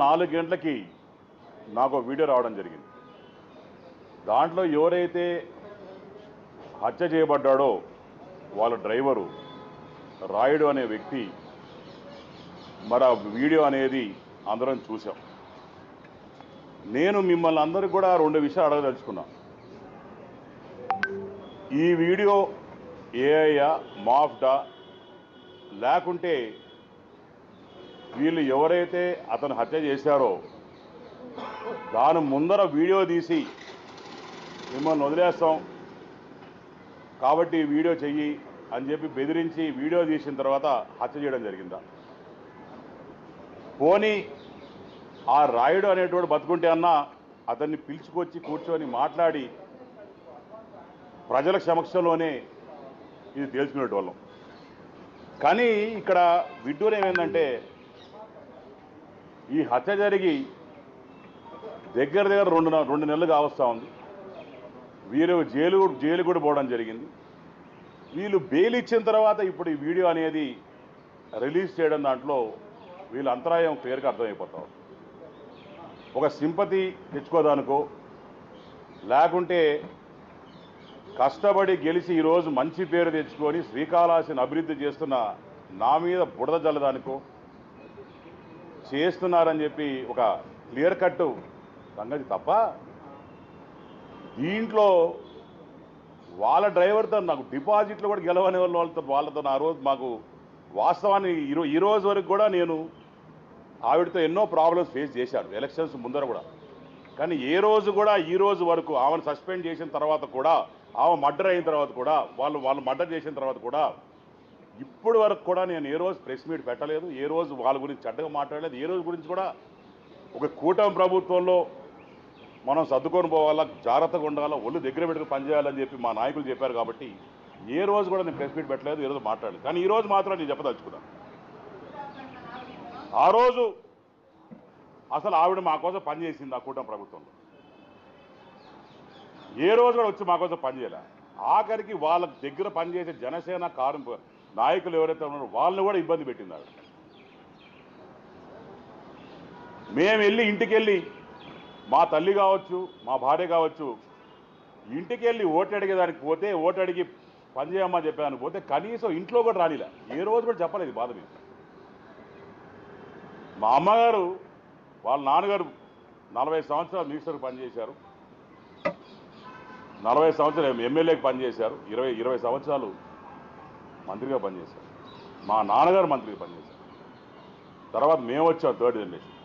నాలుగు గంటలకి నాకు వీడియో రావడం జరిగింది. దాంట్లో ఎవరైతే హత్య చేయబడ్డాడో వాళ్ళ డ్రైవరు రాయుడు అనే వ్యక్తి మరి ఆ వీడియో అనేది అందరం చూసాం నేను మిమ్మల్ని అందరికీ కూడా రెండు విషయాలు అడగదలుచుకున్నా. ఈ వీడియో ఏఐయా మాఫ్డా లేకుంటే వీళ్ళు ఎవరైతే అతను హత్య చేశారో దాని ముందర వీడియో తీసి మిమ్మల్ని వదిలేస్తాం. కాబట్టి వీడియో చెయ్యి అని చెప్పి బెదిరించి వీడియో తీసిన తర్వాత హత్య చేయడం జరిగిందా? పోనీ ఆ రాయుడు అనేటువంటి బతుకుంటే అన్నా అతన్ని పిలుచుకొచ్చి కూర్చొని మాట్లాడి ప్రజల సమక్షంలోనే ఇది తేల్చుకునేటోళ్ళం. కానీ ఇక్కడ విడ్డూరం ఏమైందంటే ఈ హత్య జరిగి దగ్గర దగ్గర రెండు రెండు నెలలు కావస్తూ ఉంది. వీరు జైలు జైలు కూడా పోవడం జరిగింది. వీళ్ళు బెయిల్ ఇచ్చిన తర్వాత ఇప్పుడు ఈ వీడియో అనేది రిలీజ్ చేయడం దాంట్లో వీళ్ళ అంతరాయం క్లియర్గా అర్థమైపోతాం ఒక సింపతి తెచ్చుకోదానికో లేకుంటే కష్టపడి గెలిచి ఈరోజు మంచి పేరు తెచ్చుకొని శ్రీకాళహస్తిని అభివృద్ధి చేస్తున్న నా మీద బుడద జల్లదానుకో చేస్తున్నారని చెప్పి ఒక క్లియర్ కట్ సంగతి తప్ప దీంట్లో వాళ్ళ డ్రైవర్తో నాకు డిపాజిట్లు కూడా గెలవని వాళ్ళతో వాళ్ళతో ఆ రోజు మాకు వాస్తవాన్ని ఈరో ఈ రోజు వరకు కూడా నేను ఆవిడతో ఎన్నో ప్రాబ్లమ్స్ ఫేస్ చేశాను ఎలక్షన్స్ ముందర కూడా. కానీ ఏ రోజు కూడా ఈ రోజు వరకు ఆమెను సస్పెండ్ చేసిన తర్వాత కూడా ఆమె మర్డర్ అయిన తర్వాత కూడా వాళ్ళు వాళ్ళు మర్డర్ చేసిన తర్వాత కూడా ఇప్పటి వరకు కూడా నేను ఏ రోజు ప్రెస్ మీట్ పెట్టలేదు ఏ రోజు వాళ్ళ గురించి చెడ్డగా మాట్లాడలేదు ఏ రోజు గురించి కూడా ఒక కూటమి ప్రభుత్వంలో మనం సర్దుకొని పోవాలా జాగ్రత్తగా ఉండాలా ఒళ్ళు దగ్గర పెట్టుకుని పనిచేయాలని చెప్పి మా నాయకులు చెప్పారు కాబట్టి ఏ రోజు కూడా నేను ప్రెస్ మీట్ పెట్టలేదు ఏ రోజు మాట్లాడలేదు. కానీ ఈ రోజు మాత్రం నేను చెప్పదలుచుకున్నాను ఆ రోజు అసలు ఆవిడ మా కోసం పనిచేసింది ఆ కూటమి ప్రభుత్వంలో. ఏ రోజు కూడా వచ్చి మా కోసం పనిచేయాలి ఆఖరికి వాళ్ళ దగ్గర పనిచేసే జనసేన కార్మిక నాయకులు ఎవరైతే ఉన్నారో వాళ్ళని కూడా ఇబ్బంది పెట్టింది మేము వెళ్ళి ఇంటికి వెళ్ళి మా తల్లి కావచ్చు మా భార్య కావచ్చు ఇంటికి వెళ్ళి ఓటు అడిగేదానికి పోతే ఓటు అడిగి పని చేయమని చెప్పాను పోతే కనీసం ఇంట్లో కూడా రానిలా. ఏ రోజు కూడా చెప్పలేదు బాధ మీద మా అమ్మగారు వాళ్ళ నాన్నగారు నలభై సంవత్సరాలు మినిస్టర్కి పనిచేశారు. నలభై సంవత్సరాలు ఎమ్మెల్యేకి పనిచేశారు. ఇరవై ఇరవై సంవత్సరాలు మంత్రిగా పనిచేశారు. మా నాన్నగారు మంత్రిగా పనిచేశారు. తర్వాత మేము వచ్చాం థర్డ్ జనరేషన్